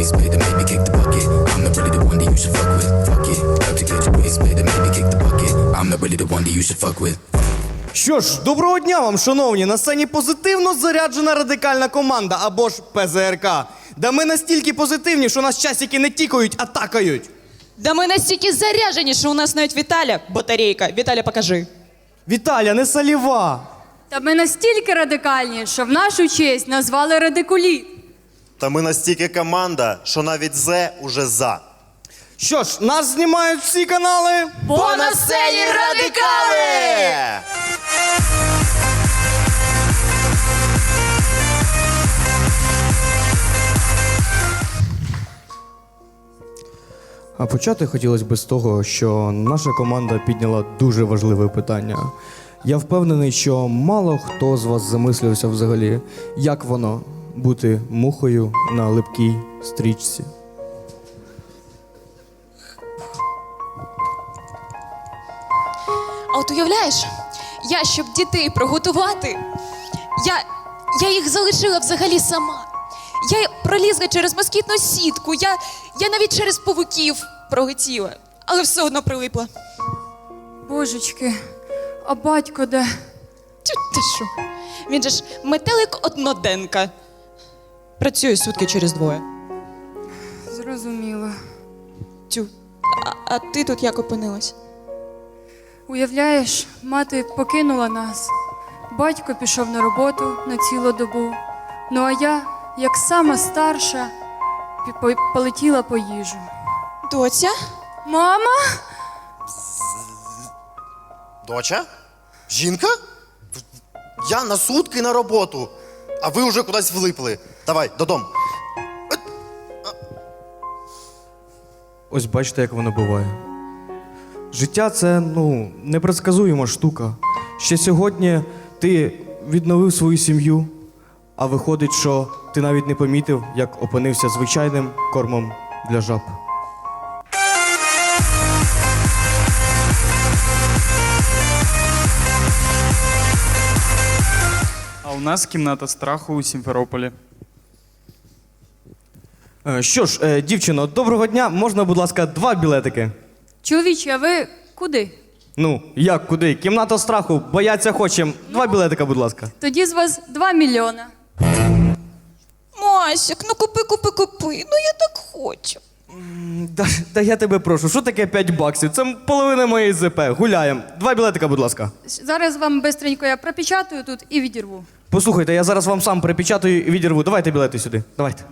ways, pay the maybe kick the bucket. I'm not really the one that you should fuck with. Fuck it. Love to get ways, pay the maybe kick the bucket. I'm not really the one that you should fuck with. Що ж, доброго дня вам, шановні! На сцені позитивно заряджена радикальна команда або ж ПЗРК. Да ми настільки позитивні, що нас часики не тікають, а такають. Да ми настільки заряжені, що у нас навіть Віталя батарейка. Віталя, покажи. Віталя, не саліва! Та ми настільки радикальні, що в нашу честь назвали радикулі. Та ми настільки команда, що навіть Зе уже за. Що ж, нас знімають всі канали. Бо на сцені радикали! А почати хотілося б з того, що наша команда підняла дуже важливе питання. Я впевнений, що мало хто з вас замислювався взагалі, як воно бути мухою на липкій стрічці. А от уявляєш, я, щоб дітей приготувати, я, я їх залишила взагалі сама. Я пролізла через москітну сітку, я, я навіть через павуків пролетіла, але все одно прилипла. Божечки, а батько де? Тю, ти що? Він же ж метелик одноденка. Працює сутки через двоє. Зрозуміло. Тю. А, а ти тут як опинилась? Уявляєш, мати покинула нас. Батько пішов на роботу на цілу добу. Ну а я, як сама старша, по- полетіла по їжу. Доця? Мама? Доча? Жінка? Я на сутки на роботу, а ви вже кудись влипли. Давай, додому. Ось бачите, як воно буває. Життя це ну, непредсказуєма штука. Ще сьогодні ти відновив свою сім'ю, а виходить, що ти навіть не помітив, як опинився звичайним кормом для жаб. А у нас кімната страху у Сімферополі. Е, Що ж, е, дівчино, доброго дня. Можна, будь ласка, два білетики? Чоловіче, а ви куди? Ну, як куди? Кімната страху, бояться хочем. Два білетика, будь ласка. Тоді з вас 2 мільйона. Масік, ну купи, купи, купи. Ну я так хочу. Да, да я тебе прошу, що таке 5 баксів? Це половина моєї ЗП. Гуляємо. Два білетика, будь ласка. Зараз вам бистренько я пропечатаю тут і відірву. Послухайте, я зараз вам сам перепечатаю і відірву. Давайте білети сюди. Давайте.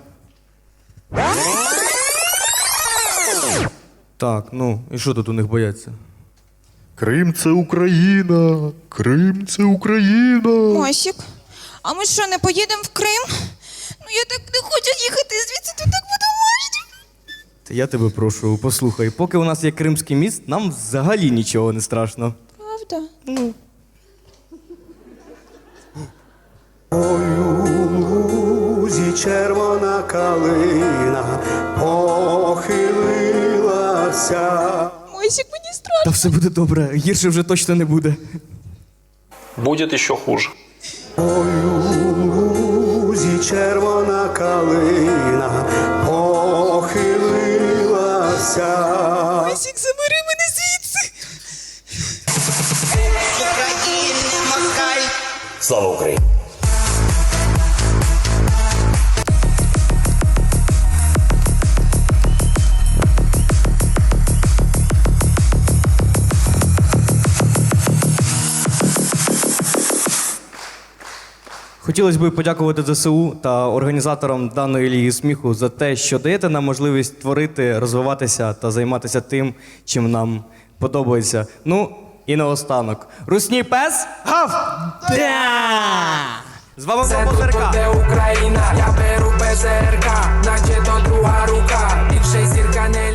Так, ну, і що тут у них бояться? Крим це Україна. Крим це Україна. Масік, а ми що, не поїдемо в Крим? Ну я так не хочу їхати звідси, тут так буде важче. Та я тебе прошу, послухай, поки у нас є Кримський міст, нам взагалі нічого не страшно. Правда? Лузі червона калина похилилася. Масік, мені страшно. Та все буде добре, гірше вже точно не буде. Будет еще хуже. Ой, у лузі червона калина похилилася. Масік, забери мене звідси. Слава Украине! Хотілося б подякувати ЗСУ та організаторам даної ліги сміху за те, що даєте нам можливість творити, розвиватися та займатися тим, чим нам подобається. Ну і наостанок. Русні пес гав! Да! З вами була Позерка. Де Україна, я беру ПЗРК, наче то друга рука, більше зірка не